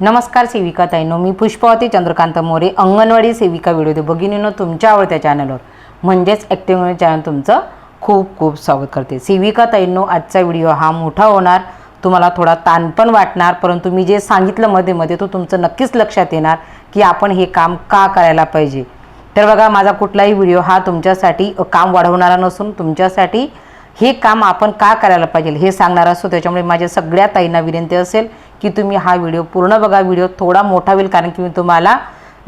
नमस्कार सेविका ताईनो मी पुष्पावती चंद्रकांत मोरे अंगणवाडी सेविका व्हिडिओ भगिनीनं तुमच्या आवडत्या चॅनलवर म्हणजेच ॲक्टिव्ह चॅनल तुमचं खूप खूप स्वागत करते. सेविका ताईनो आजचा व्हिडिओ हा मोठा होणार तुम्हाला थोडा ताण पण वाटणार परंतु मी जे सांगितलं मध्ये मध्ये तो तुमचं नक्कीच लक्षात येणार की आपण हे काम का करायला पाहिजे. तर बघा माझा कुठलाही व्हिडिओ हा तुमच्यासाठी काम वाढवणारा नसून तुमच्यासाठी हे काम आपण का करायला पाहिजे हे सांगणार असतो. त्याच्यामुळे माझ्या सगळ्या ताईंना विनंती असेल की तुम्ही हा व्हिडिओ पूर्ण बघा व्हिडिओ थोडा मोठा होईल कारण की मी तुम्हाला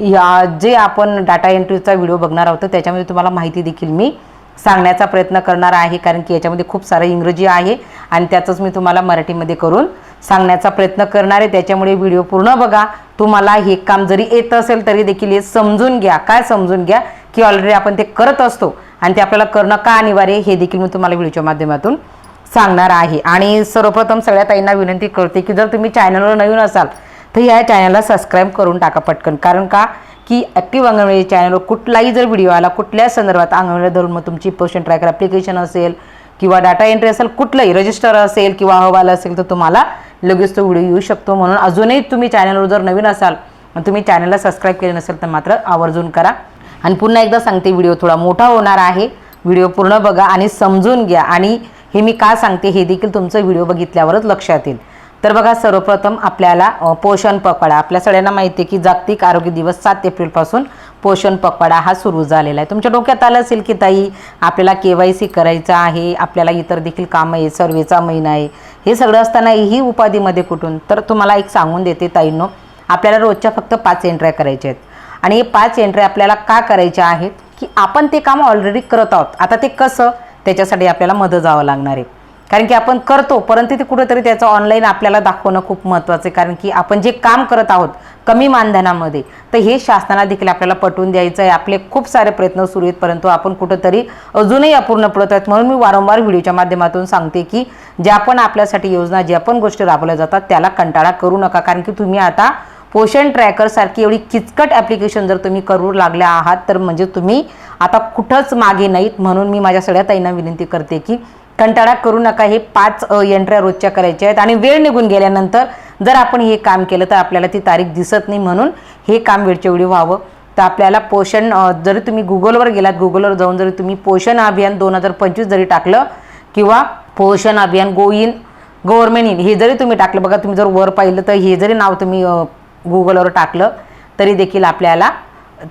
या जे आपण डाटा एंट्रीचा व्हिडिओ बघणार आहोत त्याच्यामध्ये तुम्हाला माहिती देखील मी सांगण्याचा प्रयत्न करणार आहे कारण की याच्यामध्ये खूप सारं इंग्रजी आहे आणि त्याचंच मी तुम्हाला मराठीमध्ये करून सांगण्याचा प्रयत्न करणार आहे. त्याच्यामुळे व्हिडिओ पूर्ण बघा. तुम्हाला हे काम जरी येत असेल तरी देखील हे समजून घ्या. काय समजून घ्या? की ऑलरेडी आपण ते करत असतो आणि ते आपल्याला करणं का अनिवार्य हे देखील मी तुम्हाला व्हिडिओच्या माध्यमातून सांगणार आहे. आणि सर्वप्रथम सगळ्या ताईंना विनंती करते की जर तुम्ही चॅनलवर नवीन असाल तर या चॅनलला सबस्क्राईब करून टाका पटकन. कारण का? की ॲक्टिव्ह अंगणवाडी चॅनलवर कुठलाही जर व्हिडिओ आला कुठल्या संदर्भात अंगणवाडी धरून मग तुमची पोषण ट्रॅकर ॲप्लिकेशन असेल किंवा डाटा एंट्री असेल कुठलंही रजिस्टर असेल किंवा अहवाल असेल तर तुम्हाला लगेच तो व्हिडिओ येऊ शकतो. म्हणून अजूनही तुम्ही चॅनलवर जर नवीन असाल तुम्ही चॅनलला सबस्क्राईब केले नसेल तर मात्र आवर्जून करा. आणि पुन्हा एकदा सांगते व्हिडिओ थोडा मोठा होणार आहे. व्हिडिओ पूर्ण बघा आणि समजून घ्या. आणि हे मी का सांगते हे देखील तुमचं व्हिडिओ बघितल्यावरच लक्षात येईल. तर बघा सर्वप्रथम आपल्याला पोषण पखवाडा आपल्या सगळ्यांना माहिती आहे की जागतिक आरोग्य दिवस सात एप्रिलपासून पोषण पखवाडा हा सुरू झालेला आहे. तुमच्या डोक्यात आलं असेल की ताई आपल्याला के वाय सी करायचं आहे आपल्याला इतर देखील कामं आहे सर्वेचा महिना आहे. हे सगळं असताना ही उपाधीमध्ये कुठून? तर तुम्हाला एक सांगून देते ताईंनो आपल्याला रोजच्या फक्त पाच एंट्र्या करायच्या आहेत. आणि हे पाच एंट्र्या आपल्याला का करायच्या आहेत? की आपण ते काम ऑलरेडी करत आहोत. आता ते कसं? त्याच्यासाठी आपल्याला मदत जावं लागणार आहे. कारण की आपण करतो परंतु ते कुठंतरी त्याचं ऑनलाईन आपल्याला दाखवणं खूप महत्त्वाचं आहे. कारण की आपण जे काम करत आहोत कमी मानधनामध्ये तर हे शासनाला देखील आपल्याला पटवून द्यायचं आहे. आपले खूप सारे प्रयत्न सुरू आहेत परंतु आपण कुठंतरी अजूनही अपूर्ण पडत आहेत. म्हणून मी वारंवार व्हिडिओच्या माध्यमातून सांगते की ज्या पण आपल्यासाठी योजना ज्या पण गोष्टी राबवल्या जातात त्याला कंटाळा करू नका. कारण की तुम्ही आता पोषण ट्रॅकरसारखी एवढी किचकट ॲप्लिकेशन जर तुम्ही करू लागल्या आहात तर म्हणजे तुम्ही आता कुठंच मागे नाहीत म्हणून मी माझ्या सगळ्या ताईंना विनंती करते की कंटाळा करू नका. हे पाच यंत्र्या रोजच्या करायच्या आहेत आणि वेळ निघून गेल्यानंतर जर आपण हे काम केलं तर आपल्याला ती तारीख दिसत नाही म्हणून हे काम वेळच्या वेळी व्हावं. तर आपल्याला पोषण जरी तुम्ही गुगलवर गेलात गुगलवर जाऊन जरी तुम्ही पोषण अभियान दोन हजार पंचवीस जरी टाकलं किंवा पोषण अभियान गो इन गव्हर्मेंट इन हे जरी तुम्ही टाकलं बघा तुम्ही जर वर पाहिलं तर हे जरी नाव तुम्ही गुगलवर टाकलं तरी देखील आपल्याला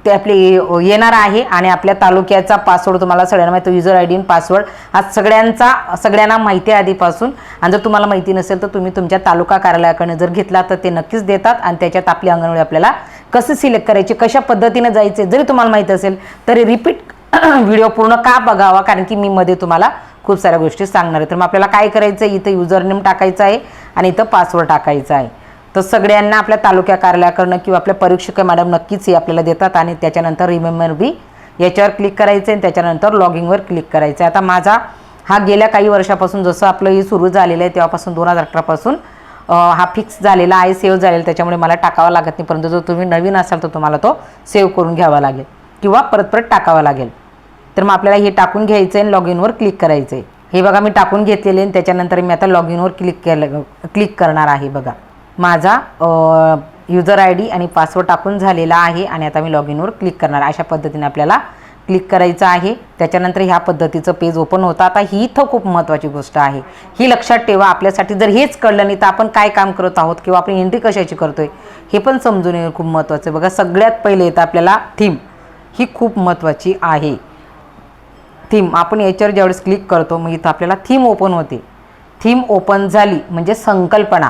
ते आपली येणार आहे आणि आपल्या तालुक्याचा पासवर्ड तुम्हाला सगळ्यांना माहिती युजर आय डी पासवर्ड हा सगळ्यांचा सगळ्यांना माहिती आहे आधीपासून. आणि जर तुम्हाला माहिती नसेल तर तुम्ही तुमच्या तालुका कार्यालयाकडनं जर घेतला तर ते नक्कीच देतात. आणि त्याच्यात आपली अंगणवाडी आपल्याला कसं सिलेक्ट करायची कशा पद्धतीनं जायचे जरी तुम्हाला माहिती असेल तरी रिपीट व्हिडिओ पूर्ण का बघावा? कारण की मी मध्ये तुम्हाला खूप साऱ्या गोष्टी सांगणार आहे. तर मग आपल्याला काय करायचं आहे? इथं युजर नेम टाकायचं आहे आणि इथं पासवर्ड टाकायचा आहे. तर सगळ्यांना आपल्या तालुक्या कार्यालयाकडनं किंवा आपल्या परीक्षक मॅडम नक्कीच हे आपल्याला देतात आणि त्याच्यानंतर रिमेंबर बी याच्यावर क्लिक करायचं आणि त्याच्यानंतर लॉगिंगवर क्लिक करायचं. आहे आता माझा हा गेल्या काही वर्षापासून जसं आपलं हे सुरू झालेलं आहे तेव्हापासून दोन हजार अठरापासून हा फिक्स झालेला आहे सेव्ह झालेला त्याच्यामुळे मला टाकावा लागत नाही. परंतु जर तुम्ही नवीन असाल तर तुम्हाला तो सेव्ह करून घ्यावा लागेल किंवा परत परत टाकावा लागेल. तर मग आपल्याला हे टाकून घ्यायचं आहे लॉग इनवर क्लिक करायचं आहे हे बघा मी टाकून घेतलेले आणि त्याच्यानंतर मी आता लॉग इनवर क्लिक केलं क्लिक करणार आहे बघा. माझा युजर आय डी आणि पासवर्ड टाकून झालेला आहे आणि आता मी लॉग इनवर क्लिक करणार अशा पद्धतीने आपल्याला क्लिक करायचं आहे. त्याच्यानंतर ह्या पद्धतीचं पेज ओपन होतं. आता ही इथं खूप महत्त्वाची गोष्ट आहे. ही लक्षात ठेवा आपल्यासाठी जर हेच कळलं नाही तर आपण काय काम करत आहोत किंवा आपण एंट्री कशाची करतोय हे पण समजून येणं खूप महत्त्वाचं आहे. बघा सगळ्यात पहिले येतं आपल्याला थीम ही खूप महत्त्वाची आहे. थीम आपण याच्यावर ज्यावेळेस क्लिक करतो मग इथं आपल्याला थीम ओपन होते. थीम ओपन झाली म्हणजे संकल्पना.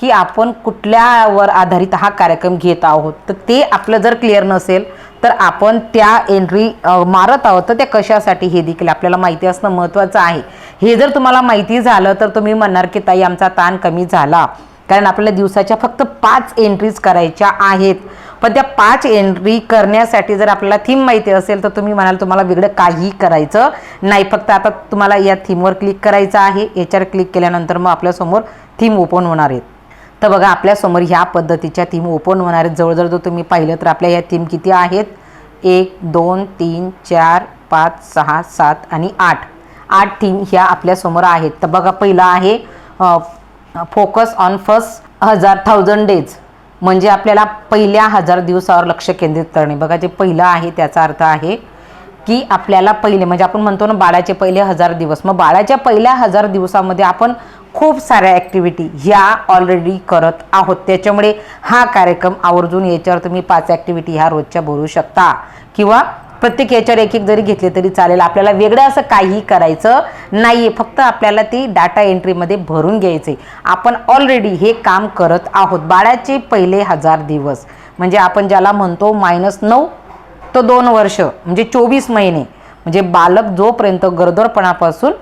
की आपण कुठल्यावर आधारित हा कार्यक्रम घेत आहोत. तर ते आपलं जर क्लिअर नसेल तर आपण त्या एंट्री मारत आहोत. तर त्या कशासाठी हे देखील आपल्याला माहिती असणं महत्त्वाचं आहे. हे जर तुम्हाला माहिती झालं तर तुम्ही म्हणणार की ताई आमचा ताण कमी झाला. कारण आपल्याला दिवसाच्या फक्त पाच एंट्रीज करायच्या आहेत. पण त्या पाच एंट्री करण्यासाठी जर आपल्याला थीम माहिती असेल तर तुम्ही म्हणाल तुम्हाला वेगळं काही करायचं नाही. फक्त आता तुम्हाला या थीमवर क्लिक करायचं आहे. याच्यावर क्लिक केल्यानंतर मग आपल्यासमोर थीम ओपन होणार आहेत. तर बघा आपल्यासमोर ह्या पद्धतीच्या थीम ओपन होणार आहेत. जवळजवळ जर तुम्ही पाहिलं तर आपल्या ह्या थीम किती आहेत? एक दोन तीन चार पाच सहा सात आणि आठ. आठ थीम ह्या आपल्यासमोर आहेत. तर बघा पहिला आहे फोकस ऑन फर्स्ट हजार थाउजंड डेज म्हणजे आपल्याला पहिल्या हजार दिवसावर लक्ष केंद्रित करणे. बघा जे पहिलं आहे त्याचा अर्थ आहे की आपल्याला पहिले म्हणजे आपण म्हणतो ना बाळाचे पहिले हजार दिवस. मग बाळाच्या पहिल्या हजार दिवसामध्ये आपण खूप साऱ्या ॲक्टिव्हिटी ह्या ऑलरेडी करत आहोत. त्याच्यामुळे हा कार्यक्रम आवर्जून याच्यावर तुम्ही पाच ॲक्टिव्हिटी ह्या रोजच्या भरू शकता. किंवा प्रत्येक याच्यावर एक एक जरी घेतले तरी चालेल. आपल्याला वेगळं असं काही करायचं नाही आहे फक्त आपल्याला ती डाटा एंट्रीमध्ये भरून घ्यायचे आपण ऑलरेडी हे काम करत आहोत. बाळाचे पहिले हजार दिवस. म्हणजे आपण ज्याला म्हणतो मायनस नऊ तो दोन वर्ष. म्हणजे चोवीस महिने. म्हणजे बालक जोपर्यंत गरोदरपणापासून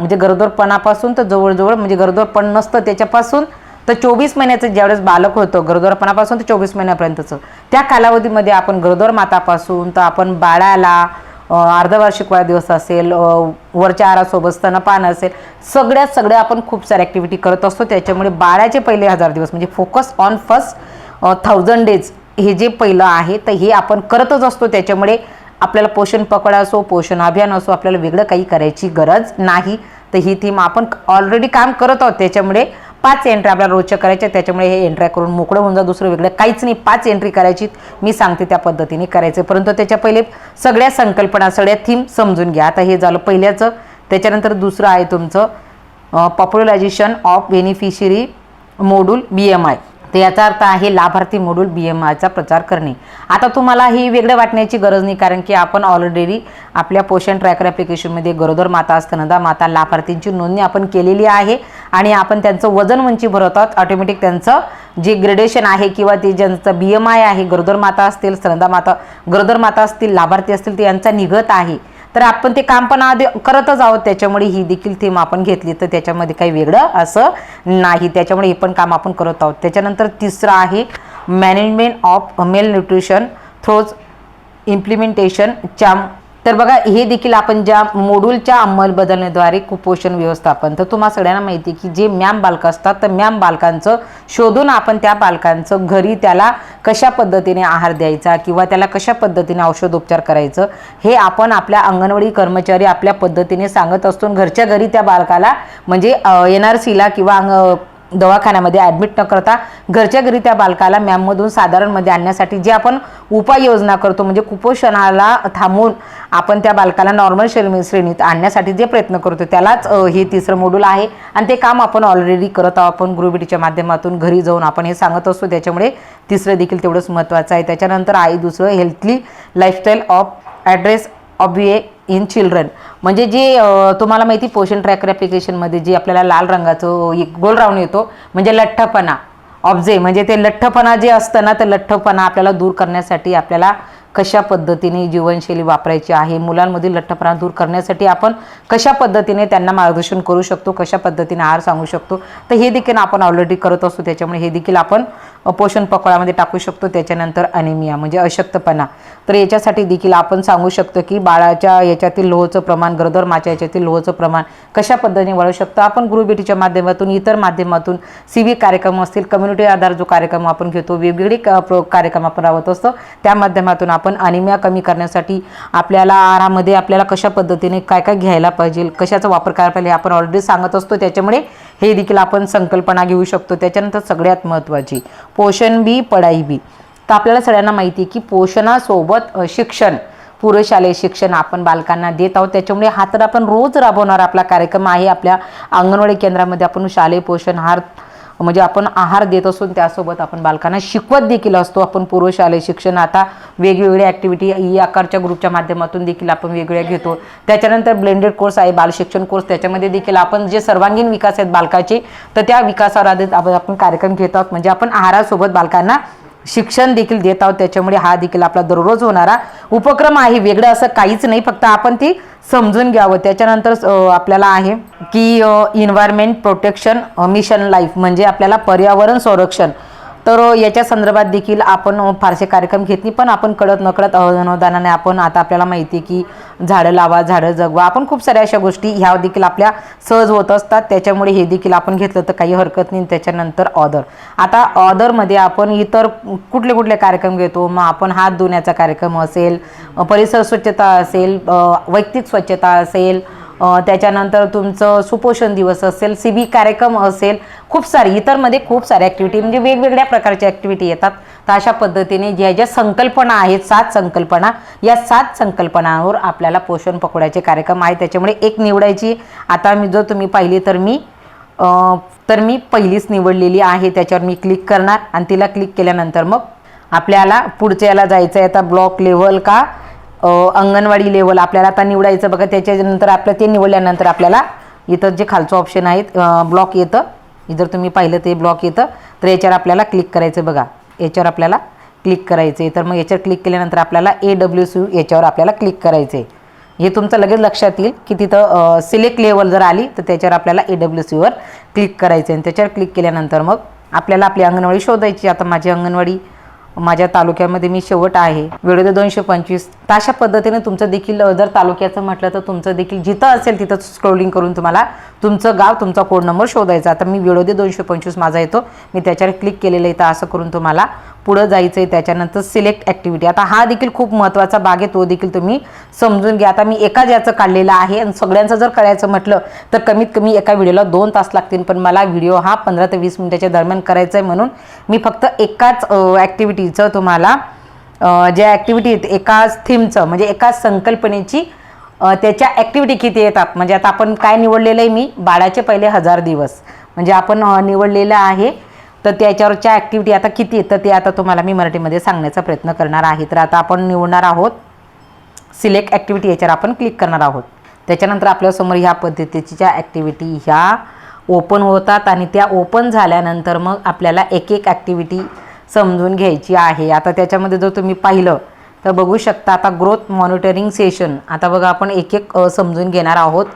म्हणजे गरोदरपणापासून तर जवळजवळ म्हणजे गरोदरपण नसतं त्याच्यापासून तर चोवीस महिन्याचं ज्यावेळेस बालक होतं गरोदरपणापासून ते चोवीस महिन्यापर्यंतचं. त्या कालावधीमध्ये आपण गरोदर मातापासून तर आपण बाळाला अर्धवार्षिक वाढदिवस असेल वरच्या आहारासोबत स्तनपान असेल सगळ्यात सगळ्या आपण खूप साऱ्या ॲक्टिव्हिटी करत असतो. त्याच्यामुळे बाळाचे पहिले हजार दिवस म्हणजे focus on first thousand days हे जे पहिलं आहे तर हे आपण करतच असतो. त्याच्यामुळे आपल्याला पोषण पकड असो पोषण अभियान असो आपल्याला वेगळं काही करायची गरज नाही. तर ही थीम आपण ऑलरेडी काम करत आहोत. त्याच्यामुळे पाच एंट्री आपल्याला रोजच्या करायच्या त्याच्यामुळे हे एंट्र्या करून मोकळं होऊन जा दुसरं वेगळं काहीच नाही. पाच एंट्री करायची मी सांगते त्या पद्धतीने करायचं. परंतु त्याच्या पहिले सगळ्या संकल्पना सगळ्या थीम समजून घ्या. आता हे झालं पहिल्याचं. त्याच्यानंतर दुसरं आहे तुमचं popularisation of beneficiary module B M I तर याचा अर्थ आहे लाभार्थी मोड्यूल बी एम आयचा प्रचार करणे. आता तुम्हाला ही वेगळं वाटण्याची गरज नाही कारण की आपण ऑलरेडी आपल्या पोषण ट्रॅकर ॲप्लिकेशनमध्ये गरोदर माता स्तनदा माता लाभार्थींची नोंदणी आपण केलेली आहे आणि आपण त्यांचं वजन उंची भरत आहोत ऑटोमॅटिक त्यांचं जे ग्रेडेशन आहे किंवा ते ज्यांचं बी एम आय आहे गरोदर माता असतील स्तनदा माता गरोदर माता असतील लाभार्थी असतील ते यांचा निघत आहे. तर आपण ते काम पण आधी करतच आहोत. त्याच्यामुळे ही देखील थीम आपण घेतली. तर त्याच्यामध्ये काही वेगळं असं नाही. त्याच्यामुळे हे पण काम आपण करत आहोत. त्याच्यानंतर तिसरं आहे management of male nutrition through implementation च्या तर बघा हे देखील आपण ज्या मोडूलच्या अंमलबदलनेद्वारे कुपोषण व्यवस्थापन. तर तुम्हाला सगळ्यांना माहिती आहे की जे मॅम बालकं असतात तर मॅम बालकांचं शोधून आपण त्या बालकांचं घरी त्याला कशा पद्धतीने आहार द्यायचा किंवा त्याला कशा पद्धतीने औषधोपचार करायचं हे आपण आपल्या अंगणवाडी कर्मचारी आपल्या पद्धतीने सांगत असतो. घरच्या घरी त्या बालकाला म्हणजे एन आर सीला किंवा अंग दवाखान्यामध्ये ॲडमिट न करता घरच्या घरी त्या बालकाला मॅममधून साधारणमध्ये आणण्यासाठी जे आपण उपाययोजना करतो म्हणजे कुपोषणाला थांबवून आपण त्या बालकाला नॉर्मल श्रेणी श्रेणीत आणण्यासाठी जे प्रयत्न करतो त्यालाच हे तिसरं मोड्यूल आहे. आणि ते काम आपण ऑलरेडी करत आहोत. आपण गुरुबेटीच्या माध्यमातून घरी जाऊन आपण हे सांगत असतो. त्याच्यामुळे तिसरं देखील तेवढंच महत्त्वाचं आहे. त्याच्यानंतर आहे दुसरं healthy lifestyle of address of A in children म्हणजे जे तुम्हाला माहिती पोषण ट्रॅकर ॲप्लिकेशनमध्ये जे आपल्याला लाल रंगाचं एक गोल राऊंड येतो म्हणजे लठ्ठपणा. ऑब्जे म्हणजे ते लठ्ठपणा जे असतं ना तर लठ्ठपणा आपल्याला दूर करण्यासाठी आपल्याला कशा पद्धतीने जीवनशैली वापरायची आहे मुलांमधील लठ्ठपणा दूर करण्यासाठी आपण कशा पद्धतीने त्यांना मार्गदर्शन करू शकतो कशा पद्धतीने आहार सांगू शकतो तर हे देखील आपण ऑलरेडी करत असतो. त्याच्यामुळे हे देखील आपण पोषण पकळामध्ये टाकू शकतो. त्याच्यानंतर अनिमिया म्हणजे अशक्तपणा. तर याच्यासाठी देखील आपण सांगू शकतो की बाळाच्या याच्यातील लोहचं प्रमाण गरोदर माच्या याच्यातील लोहचं प्रमाण कशा पद्धतीने वाढवू शकतो? आपण गुरुबेटीच्या माध्यमातून इतर माध्यमातून सीव्ही कार्यक्रम असतील कम्युनिटी आधार जो कार्यक्रम आपण घेतो वेगवेगळे क- प्रो- कार्यक्रम आपण राबवत असतो त्या माध्यमातून आपण अनिमिया कमी करण्यासाठी आपल्याला आहारामध्ये आपल्याला कशा पद्धतीने काय काय घ्यायला पाहिजे कशाचा वापर करायला पाहिजे आपण ऑलरेडी सांगत असतो. त्याच्यामुळे हे देखील आपण संकल्पना घेऊ शकतो. त्याच्यानंतर सगळ्यात महत्त्वाची पोषण बी पढाई बी. तर आपल्याला सगळ्यांना माहिती आहे की पोषणासोबत शिक्षण पूर्व शालेय शिक्षण आपण बालकांना देत आहोत. त्याच्यामुळे हा तर आपण रोज राबवणारा आपला कार्यक्रम आहे. आपल्या अंगणवाडी केंद्रामध्ये आपण शालेय पोषण आहार म्हणजे आपण आहार देत असून त्यासोबत आपण बालकांना शिकवत देखील असतो. आपण पूर्व शालेय शिक्षण आता वेगवेगळ्या ॲक्टिव्हिटी ई आकारच्या ग्रुपच्या माध्यमातून देखील आपण वेगवेगळ्या घेतो. त्याच्यानंतर ब्लेंडेड कोर्स आहे बालशिक्षण कोर्स त्याच्यामध्ये देखील आपण जे सर्वांगीण विकास आहेत बालकाचे तर त्या विकासावर आधारित आपण आपण कार्यक्रम घेत आहोत. म्हणजे आपण आहारासोबत बालकांना शिक्षण देखील देत आहोत. त्याच्यामुळे हा देखील आपला दररोज होणारा उपक्रम आहे. वेगळं असं काहीच नाही. फक्त आपण ती समजून घ्यावं. त्याच्यानंतर आपल्याला आहे की इन्व्हायरमेंट प्रोटेक्शन मिशन लाईफ म्हणजे आपल्याला पर्यावरण संरक्षण. तर याच्या संदर्भात देखील आपण फारसे कार्यक्रम घेत नाही पण आपण कळत नकळत अनुदानाने आपण आता आपल्याला माहिती आहे की झाडं लावा झाडं जगवा. आपण खूप साऱ्या अशा गोष्टी ह्या देखील आपल्या सहज होत असतात. त्याच्यामुळे हे देखील आपण घेतलं तर काही हरकत नाही. त्याच्यानंतर ऑदर आता ऑदरमध्ये आपण इतर कुठले कुठले कार्यक्रम घेतो? मग आपण हात धुण्याचा कार्यक्रम असेल परिसर स्वच्छता असेल वैयक्तिक स्वच्छता असेल त्याच्यानंतर तुमचं सुपोषण दिवस असेल सी बी कार्यक्रम असेल खूप सारी इतरमध्ये खूप साऱ्या ॲक्टिव्हिटी म्हणजे वेगवेगळ्या प्रकारच्या ॲक्टिव्हिटी येतात. तर अशा पद्धतीने ज्या ज्या संकल्पना आहेत सात संकल्पना या सात संकल्पनांवर आपल्याला पोषण पकोड्याचे कार्यक्रम आहे त्याच्यामुळे एक निवडायची आता मी जर तुम्ही पाहिली तर मी तर मी पहिलीच निवडलेली आहे त्याच्यावर मी क्लिक करणार आणि तिला क्लिक केल्यानंतर मग आपल्याला पुढच्या याला जायचं आहे आता ब्लॉक लेवल का अंगणवाडी लेवल आपल्याला आता निवडायचं बघा त्याच्यानंतर आपलं ते निवडल्यानंतर आपल्याला इथं जे खालचं ऑप्शन आहेत ब्लॉक येतं. जर तुम्ही पाहिलं ते ब्लॉक येतं तर याच्यावर आपल्याला क्लिक करायचं बघा. याच्यावर आपल्याला क्लिक करायचं आहे तर मग याच्यावर क्लिक केल्यानंतर आपल्याला ए डब्ल्यू सी याच्यावर आपल्याला क्लिक करायचं आहे हे तुमचं लगेच लक्षात येईल की तिथं सिलेक्ट लेवल जर आली तर त्याच्यावर आपल्याला ए डब्ल्यू सीवर क्लिक करायचं आहे आणि त्याच्यावर क्लिक केल्यानंतर मग आपल्याला आपली अंगणवाडी शोधायची. आता माझी अंगणवाडी माझ्या तालुक्यामध्ये मी शेवट आहे. वेळोदे दोनशे पंचवीस. तर अशा पद्धतीने तुमचं देखील जर तालुक्याचं म्हटलं तर तुमचं देखील जिथं असेल तिथं स्क्रोलिंग करून तुम्हाला तुमचं गाव तुमचा कोड नंबर शोधायचा. आता मी वेळोदे दोनशे पंचवीस माझा येतो. मी त्याच्यावर क्लिक केलेलं आहे. तर असं करून तुम्हाला पुढं जायचं आहे त्याच्यानंतर सिलेक्ट ॲक्टिव्हिटी आता हा देखील खूप महत्त्वाचा भाग आहे. तो देखील तुम्ही समजून घ्या. आता मी एका ज्याचं काढलेलं आहे आणि सगळ्यांचं जर करायचं म्हटलं तर कमीत कमी एका व्हिडिओला दोन तास लागतील. पण मला व्हिडिओ हा पंधरा ते वीस मिनिटाच्या दरम्यान करायचा आहे म्हणून मी फक्त एकाच ॲक्टिव्हिटीचं तुम्हाला ज्या ॲक्टिव्हिटी आहेत एकाच थीमचं म्हणजे एकाच संकल्पनेची त्याच्या ॲक्टिव्हिटी किती येतात? म्हणजे आता आपण काय निवडलेलं आहे मी? बाळाचे पहिले हजार दिवस. म्हणजे आपण निवडलेलं आहे तर त्याच्यावरच्या ॲक्टिव्हिटी आता किती आहेत? तर ते आता तुम्हाला मी मराठीमध्ये सांगण्याचा प्रयत्न करणार आहे. तर आता आपण निवडणार आहोत सिलेक्ट ॲक्टिव्हिटी याच्यावर आपण क्लिक करणार आहोत. त्याच्यानंतर आपल्यासमोर ह्या पद्धतीच्या ॲक्टिव्हिटी ह्या ओपन होतात आणि त्या ओपन झाल्यानंतर मग आपल्याला एक एक ॲक्टिव्हिटी समजून घ्यायची आहे. आता त्याच्यामध्ये जर तुम्ही पाहिलं तर बघू शकता आता ग्रोथ मॉनिटरिंग सेशन आता बघा आपण एक एक समजून घेणार आहोत.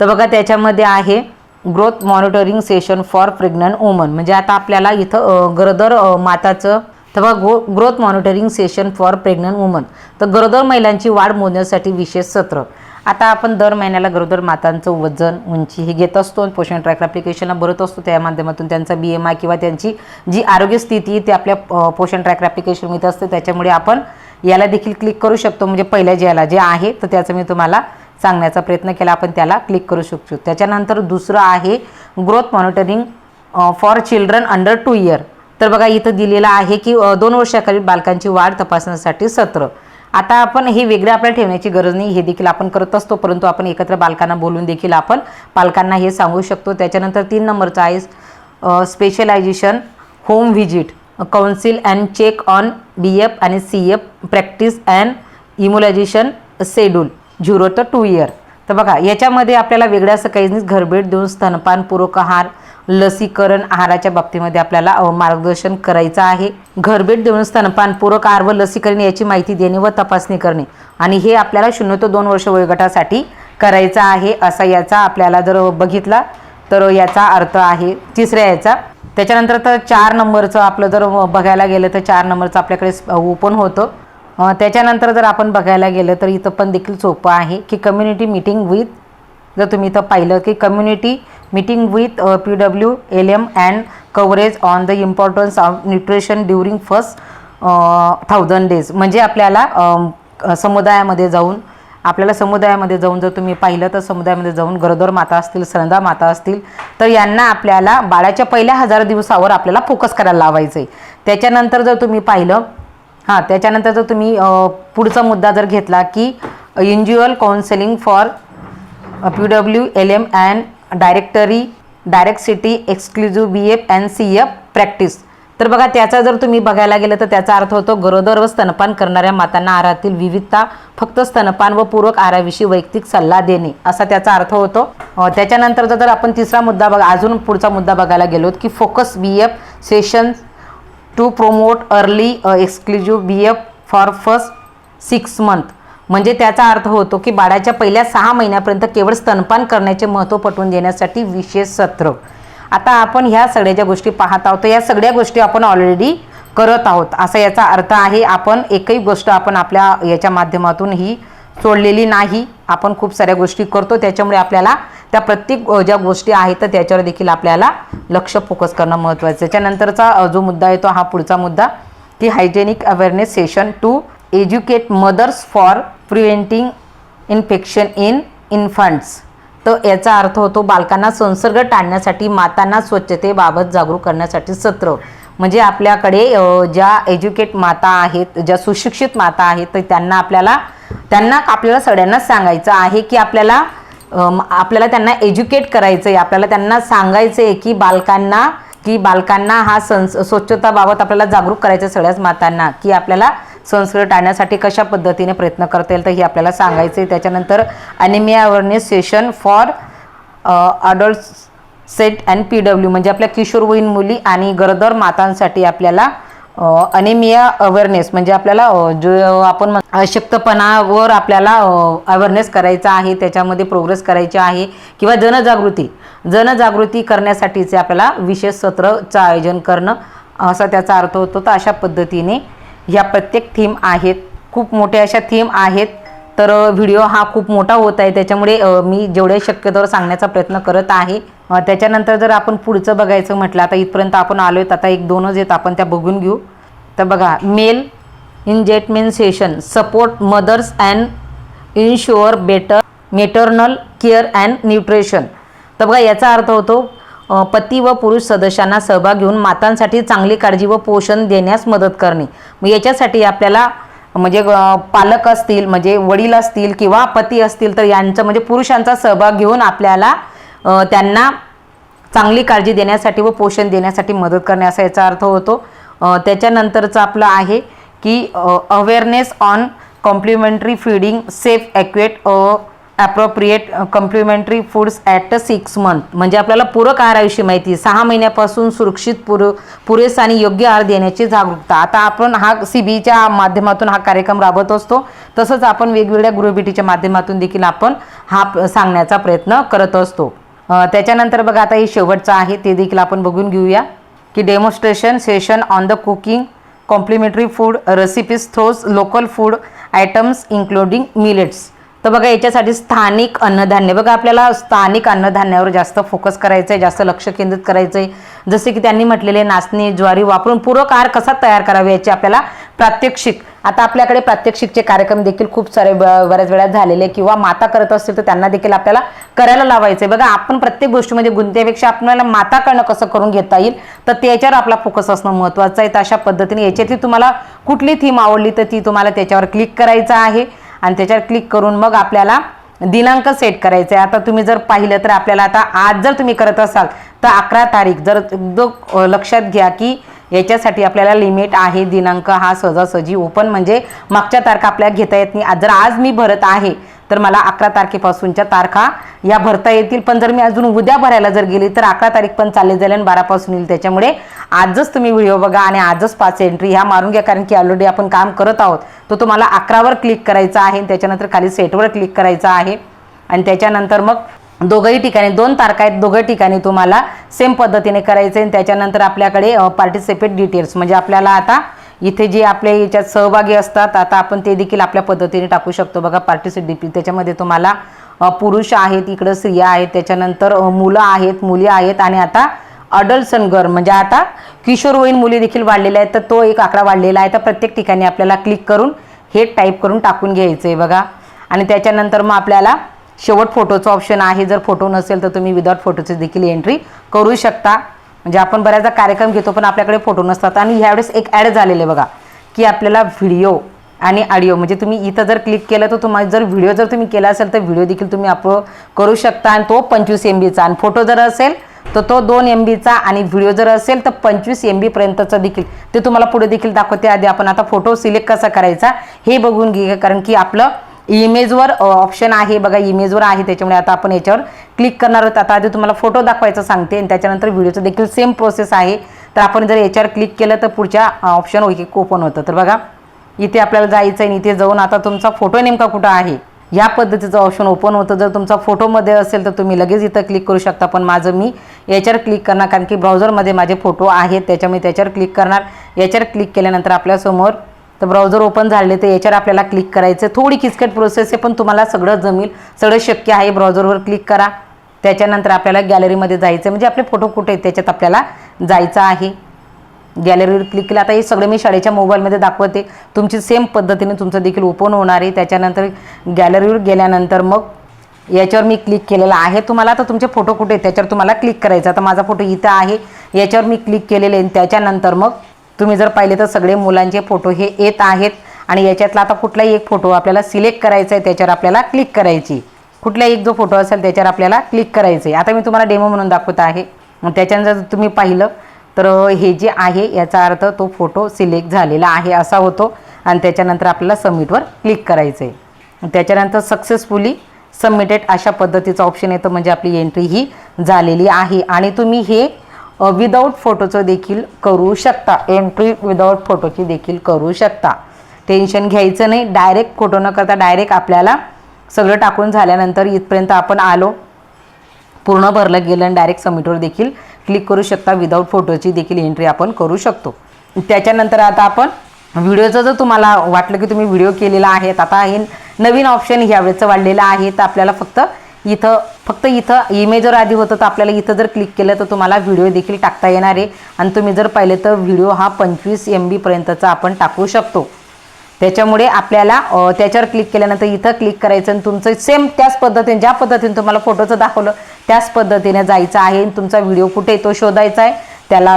तर बघा त्याच्यामध्ये आहे growth monitoring session for pregnant woman म्हणजे आता आपल्याला इथं गरोदर माताचं तर बघा go growth monitoring session for pregnant woman तर गरोदर महिलांची वाढ मोजण्यासाठी विशेष सत्र. आता आपण दर महिन्याला गरोदर मातांचं वजन उंची हे घेत असतो आणि पोषण ट्रॅक ॲप्लिकेशनला भरत असतो. त्या माध्यमातून त्यांचा बी एम आय किंवा त्यांची जी आरोग्य स्थिती ती आपल्या पोषण ट्रॅक ॲप्लिकेशन मिळत असते. त्याच्यामुळे आपण याला देखील क्लिक करू शकतो. म्हणजे पहिल्या ज्याला जे आहे तर त्याचं मी तुम्हाला सांगण्याचा प्रयत्न केला. आपण त्याला क्लिक करू शकतो. त्याच्यानंतर दुसरं आहे growth monitoring for children under two year तर बघा इथं दिलेलं आहे की दोन वर्षाखालील बालकांची वाढ तपासण्यासाठी सत्र. आता आपण हे वेगळं आपल्याला ठेवण्याची गरज नाही हे देखील आपण करत असतो परंतु आपण एकत्र बालकांना बोलून देखील आपण पालकांना हे सांगू शकतो. त्याच्यानंतर तीन नंबरचा आहे specialisation home visit council and check on B F आणि C F practice and immunisation schedule zero तर टू इयर तर बघा याच्यामध्ये आपल्याला वेगळ्या असं काही नाही घरभेट देऊन स्तनपान पूरक आहार लसीकरण आहाराच्या बाबतीमध्ये आपल्याला मार्गदर्शन करायचं आहे. घरभेट देऊन स्तनपान पूरक आहार व लसीकरण याची माहिती देणे व तपासणी करणे. आणि हे आपल्याला शून्य ते दोन वर्ष वयोगटासाठी करायचं आहे असा याचा आपल्याला जर बघितला तर याचा अर्थ आहे तिसऱ्या याचा. त्याच्यानंतर तर चार नंबरचं आपलं जर बघायला गेलं तर चार नंबरचं आपल्याकडे ओपन होतं. त्याच्यानंतर जर आपण बघायला गेलं तर इथं पण देखील सोपं आहे की कम्युनिटी मीटिंग विथ जर तुम्ही इथं पाहिलं की community meeting with P W L M and coverage on the importance of nutrition during first thousand days म्हणजे आपल्याला समुदायामध्ये जाऊन आपल्याला समुदायामध्ये जाऊन जर तुम्ही पाहिलं तर समुदायामध्ये जाऊन गरोदर माता असतील सरंदा माता असतील तर यांना आपल्याला बाळाच्या पहिल्या हजार दिवसावर आपल्याला फोकस करायला लावायचं आहे त्याच्यानंतर जर तुम्ही पाहिलं हां त्याच्यानंतर जर तुम्ही पुढचा मुद्दा जर घेतला की individual counselling for P W L M and directory direct city exclusive B F and C F practice. तर बघा त्याचा जर तुम्ही बघायला गेलं तर त्याचा अर्थ होतो गरोदर व स्तनपान करणाऱ्या मातांना आहारातील विविधता फक्त स्तनपान व पूरक आहाराविषयी वैयक्तिक सल्ला देणे असा त्याचा अर्थ होतो. त्याच्यानंतर जर आपण तिसरा मुद्दा बघा अजून पुढचा मुद्दा बघायला गेलो की focus B F session to promote early exclusive B F for first six month. म्हणजे त्याचा अर्थ होतो की बाळाच्या पहिल्या सहा महिन्यापर्यंत केवळ स्तनपान करण्याचे महत्त्व पटवून देण्यासाठी विशेष सत्र. आता आपण ह्या सगळ्या ज्या गोष्टी पाहत आहोत. तर या सगळ्या गोष्टी आपण ऑलरेडी करत आहोत. असा याचा अर्थ आहे आपण एकही गोष्ट आपण आपल्या याच्या माध्यमातून ही सोडलेली नाही. आपण खूप साऱ्या गोष्टी करतो त्याच्यामुळे आपल्याला त्या प्रत्येक ज्या गोष्टी आहेत तर त्याच्यावर देखील आपल्याला लक्ष फोकस करणं महत्त्वाचं त्याच्यानंतरचा जो मुद्दा येतो हा पुढचा मुद्दा की hygienic awareness session to educate mothers for preventing infection in infants तर याचा अर्थ होतो बालकांना संसर्ग टाळण्यासाठी मातांना स्वच्छतेबाबत जागरूक करण्यासाठी सत्र. म्हणजे आपल्याकडे ज्या एज्युकेट माता आहेत ज्या सुशिक्षित माता आहेत तर त्यांना आपल्याला त्यांना आपल्याला सगळ्यांनाच सांगायचं आहे की आपल्याला आपल्याला त्यांना एज्युकेट करायचं आहे आपल्याला त्यांना सांगायचं आहे की बालकांना की बालकांना हा संस स्वच्छताबाबत आपल्याला जागरूक करायचं आहे सगळ्याच मातांना की आपल्याला संसर्ग टाळण्यासाठी कशा पद्धतीने प्रयत्न करता येईल तर हे आपल्याला सांगायचं आहे त्याच्यानंतर anaemia awareness session for adult set and P W म्हणजे आपल्या किशोरवयीन मुली आणि गरोदर मातांसाठी आपल्याला अनिमिया अवेअरनेस म्हणजे आपल्याला जो आपण अशक्तपणावर आपल्याला अवेअरनेस करायचा आहे त्याच्यामध्ये प्रोग्रेस करायची आहे किंवा जनजागृती. जनजागृती करण्यासाठीचे आपल्याला विशेष सत्रचं आयोजन करणं असा त्याचा अर्थ होतो. तर अशा पद्धतीने ह्या प्रत्येक थीम आहेत. खूप मोठ्या अशा थीम आहेत. तर व्हिडिओ हा खूप मोठा होत आहे. त्याच्यामुळे मी जेवढे शक्यतोवर सांगण्याचा प्रयत्न करत आहे त्याच्यानंतर जर आपण पुढचं बघायचं म्हटलं आता इथपर्यंत आपण आलो आहेत आता एक दोनच आहेत आपण त्या बघून घेऊ. तर बघा male engagement session support mothers and ensure better maternal care and nutrition तर बघा याचा अर्थ होतो पती व पुरुष सदस्यांना सहभाग घेऊन मातांसाठी चांगली काळजी व पोषण देण्यास मदत करणे. मग याच्यासाठी आपल्याला म्हणजे पालक असतील म्हणजे वडील असतील किंवा पती असतील तर यांचं म्हणजे पुरुषांचा सहभाग घेऊन आपल्याला त्यांना चांगली काळजी देण्यासाठी व पोषण देण्यासाठी मदत करणे असा याचा अर्थ होतो. त्याच्यानंतरचं आपलं आहे की awareness on complementary feeding safe adequate appropriate complementary foods at six month म्हणजे आपल्याला पूरक आहाराविषयी माहिती सहा महिन्यापासून सुरक्षित पुर पुरेसा आणि योग्य आहार देण्याची जागरूकता. आता आपण हा सी बीच्या माध्यमातून हा कार्यक्रम राबवत असतो. तसंच आपण वेगवेगळ्या गृहभेटीच्या माध्यमातून देखील आपण हा प- सांगण्याचा प्रयत्न करत असतो. त्याच्यानंतर बघा आता हे शेवटचं आहे. ते देखील आपण बघून घेऊया. की demonstration session on the cooking complementary food recipes through local food items including millets तर बघा याच्यासाठी स्थानिक अन्नधान्य. बघा आपल्याला स्थानिक अन्नधान्यावर जास्त फोकस करायचं आहे जास्त लक्ष केंद्रित करायचं आहे जसे की त्यांनी म्हटलेले नाचणी ज्वारी वापरून पूरक आहार कसा तयार करावा याचे आपल्याला प्रात्यक्षिक. आता आपल्याकडे प्रात्यक्षिकचे कार्यक्रम देखील खूप सारे ब- बऱ्याच वेळा झालेले किंवा माता करत असतील तर त्यांना देखील आपल्याला करायला लावायचं आहे बघा आपण प्रत्येक गोष्टीमध्ये गुंतण्यापेक्षा आपल्याला माता करणं कसं करून घेता येईल? तर त्याच्यावर आपला फोकस असणं महत्त्वाचं आहे. तर अशा पद्धतीने याच्यातली तुम्हाला कुठली थीम आवडली तर ती तुम्हाला त्याच्यावर क्लिक करायचं आहे. आणि त्याच्यावर क्लिक करून मग आपल्याला दिनांक सेट करायचा आहे आता तुम्ही जर पाहिलं तर आपल्याला आता आज जर तुम्ही करत असाल तर अकरा तारीख जर जो लक्षात घ्या की याच्यासाठी आपल्याला लिमिट आहे. दिनांक हा सहजासहजी ओपन म्हणजे मागच्या तारखा आपल्याला घेता येत नाही. आज जर आज मी भरत आहे तर मला अकरा तारखेपासूनच्या तारखा या भरता येतील. पण जर मी अजून उद्या भरायला जर गेली तर अकरा तारीख पण चालली जाईल आणि बारापासून येईल. त्याच्यामुळे आजच तुम्ही व्हिडिओ बघा आणि आजच पाच एंट्री ह्या मारून घ्या. कारण की ऑलरेडी आपण काम करत आहोत. तो तुम्हाला अकरावर क्लिक करायचा आहे आणि त्याच्यानंतर खाली सेटवर क्लिक करायचं आहे. आणि त्याच्यानंतर मग दोघंही ठिकाणी दोन तारखा आहेत दोघं ठिकाणी तुम्हाला सेम पद्धतीने करायचं आहे. आणि त्याच्यानंतर आपल्याकडे पार्टिसिपेट डिटेल्स म्हणजे आपल्याला आता इथे जे आपल्या याच्यात सहभागी असतात आता आपण ते देखील आपल्या पद्धतीने टाकू शकतो. बघा पार्टिसिपेट त्याच्यामध्ये तुम्हाला पुरुष आहेत इकडं स्त्रिया आहेत त्याच्यानंतर मुलं आहेत मुली आहेत आणि आता अडल्ट अँड गर्ल म्हणजे आता किशोरवयीन मुली देखील वाढलेल्या आहेत तर तो एक आकडा वाढलेला आहे. तर प्रत्येक ठिकाणी आपल्याला क्लिक करून हे टाईप करून टाकून घ्यायचं आहे बघा. आणि त्याच्यानंतर मग आपल्याला शेवट फोटोचं ऑप्शन आहे. जर फोटो नसेल तर तुम्ही विदाउट फोटोची देखील एंट्री करू शकता. म्हणजे आपण बऱ्याचदा कार्यक्रम घेतो पण आपल्याकडे फोटो नसतात. आणि ह्यावेळेस एक ॲड झालेले बघा की आपल्याला व्हिडिओ आणि ऑडिओ म्हणजे तुम्ही इथं जर क्लिक केलं तर तुम्हाला जर व्हिडिओ जर तुम्ही केला असेल तर व्हिडिओ देखील तुम्ही अपलोड करू शकता. आणि तो पंचवीस एम बीचा आणि फोटो जर असेल तर तो दोन एम बीचा आणि व्हिडिओ जर असेल तर पंचवीस एम बीपर्यंतचा देखील. ते तुम्हाला पुढे देखील दाखवते. आधी आपण आता फोटो सिलेक्ट कसा करायचा हे बघून घे. कारण की आपलं इमेजवर ऑप्शन आहे. बघा इमेजवर आहे. त्याच्यामुळे आता आपण याच्यावर क्लिक करणार आहोत. आता आधी तुम्हाला फोटो दाखवायचं सांगते आणि त्याच्यानंतर व्हिडिओचं देखील सेम प्रोसेस आहे. तर आपण जर याच्यावर क्लिक केलं तर पुढच्या ऑप्शन ओपन होतं. तर बघा इथे आपल्याला जायचं आहे इथे जाऊन आता तुमचा फोटो नेमका कुठं आहे? या पद्धतीचं ऑप्शन ओपन होतं. जर तुमचा फोटोमध्ये असेल तर तुम्ही लगेच इथं क्लिक करू शकता. पण माझं मी याच्यावर क्लिक करणार कारण की ब्राउझरमध्ये माझे फोटो आहेत. त्याच्यामुळे त्याच्यावर क्लिक करणार. याच्यावर क्लिक केल्यानंतर आपल्यासमोर तर ब्राउझर ओपन झाले तर याच्यावर आपल्याला क्लिक करायचं थोडी किचकट प्रोसेस आहे पण तुम्हाला सगळं जमेल. सगळं शक्य आहे ब्राउझरवर क्लिक करा. त्याच्यानंतर आपल्याला गॅलरीमध्ये जायचं म्हणजे आपले फोटो कुठे आहेत त्याच्यात आपल्याला जायचं आहे. गॅलरीवर क्लिक केलं आता हे सगळं मी शाळेच्या मोबाईलमध्ये दाखवते. तुमची सेम पद्धतीने तुमचं देखील ओपन होणार आहे. त्याच्यानंतर गॅलरीवर गेल्यानंतर मग याच्यावर मी क्लिक केलेला आहे. तुम्हाला आता तुमचे फोटो कुठे आहेत त्याच्यावर तुम्हाला क्लिक करायचं आता माझा फोटो इथं आहे. याच्यावर मी क्लिक केलेले आहे त्याच्यानंतर मग तुम्ही जर पाहिले तर सगळे मुलांचे फोटो हे येत आहेत आणि याच्यातला आता कुठलाही एक फोटो आपल्याला सिलेक्ट करायचा आहे त्याच्यावर आपल्याला क्लिक करायची. कुठलाही एक जो फोटो असेल त्याच्यावर आपल्याला क्लिक करायचं आहे. आता मी तुम्हाला डेमो म्हणून दाखवत आहे. त्याच्यानंतर जर तुम्ही पाहिलं तर हे जे आहे याचा अर्थ तो फोटो सिलेक्ट झालेला आहे असा होतो. आणि त्याच्यानंतर आपल्याला सबमिटवर क्लिक करायचं आहे. त्याच्यानंतर सक्सेसफुली सबमिटेड अशा पद्धतीचं ऑप्शन येतं म्हणजे आपली एंट्री ही झालेली आहे. आणि तुम्ही हे विदाऊट फोटोचं देखील करू शकता. एंट्री विदाऊट फोटोची देखील करू शकता. टेन्शन घ्यायचं नाही. डायरेक्ट फोटो न करता डायरेक्ट आपल्याला सगळं टाकून झाल्यानंतर इथपर्यंत आपण आलो. पूर्ण भरलं गेलं आणि डायरेक्ट सबमिटवर देखील क्लिक करू शकता. विदाऊट फोटोची देखील एंट्री आपण करू शकतो. त्याच्यानंतर आता आपण व्हिडिओचं जर तुम्हाला वाटलं की तुम्ही व्हिडिओ केलेला आहे आता हे नवीन ऑप्शन ह्यावेळेचं वाढलेलं आहे तर आपल्याला फक्त इथं फक्त इथं इमेजवर आधी होतं तर आपल्याला इथं जर क्लिक केलं तर तुम्हाला व्हिडिओ देखील टाकता येणार आहे. आणि तुम्ही जर पाहिले तर व्हिडिओ हा पंचवीस एम बीपर्यंतचा आपण टाकू शकतो. त्याच्यामुळे आपल्याला त्याच्यावर क्लिक केल्यानंतर इथं क्लिक करायचं आणि तुमचं सेम त्याच पद्धतीने ज्या पद्धतीने तुम्हाला फोटोचं दाखवलं त्याच पद्धतीने जायचं आहे आणि तुमचा व्हिडिओ कुठे आहे तो शोधायचा आहे. त्याला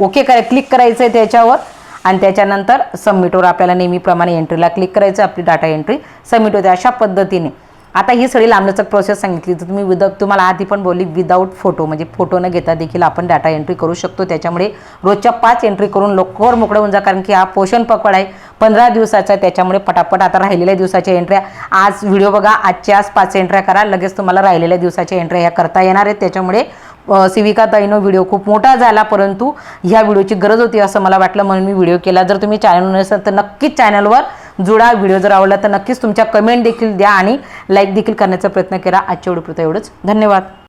ओके करा क्लिक करायचं आहे त्याच्यावर. आणि त्याच्यानंतर सबमिटवर आपल्याला नेहमीप्रमाणे एंट्रीला क्लिक करायचं आपली डाटा एंट्री सबमिट होते अशा पद्धतीने. आता ही सगळी लांबलचक प्रोसेस सांगितली. तर तुम्ही विदाउट तुम्हाला आधी पण बोलली विदाऊट फोटो म्हणजे फोटो न घेता देखील आपण डाटा एंट्री करू शकतो. त्याच्यामुळे रोजच्या पाच एंट्री करून लवकर मोकळं होऊन जा कारण की हा पोषण पकड आहे. पंधरा दिवसाचा त्याच्यामुळे पटापट आता राहिलेल्या दिवसाच्या एंट्र्या आज व्हिडिओ बघा आजच्या आज पाच एंट्र्या करा. लगेच तुम्हाला राहिलेल्या दिवसाच्या एंट्र्या ह्या करता येणार आहेत. त्याच्यामुळे सिविका ताईनो व्हिडिओ खूप मोठा झाला परंतु ह्या व्हिडिओची गरज होती असं मला वाटलं. म्हणून मी व्हिडिओ केला. जर तुम्ही चॅनल नसेल तर नक्कीच चॅनलवर जुडा व्हिडिओ जर आवडला तर नक्कीच तुमच्या कमेंट देखील द्या आणि लाईक देखील करण्याचा प्रयत्न करा. आजच्या व्हिडिओ एवढंच. धन्यवाद.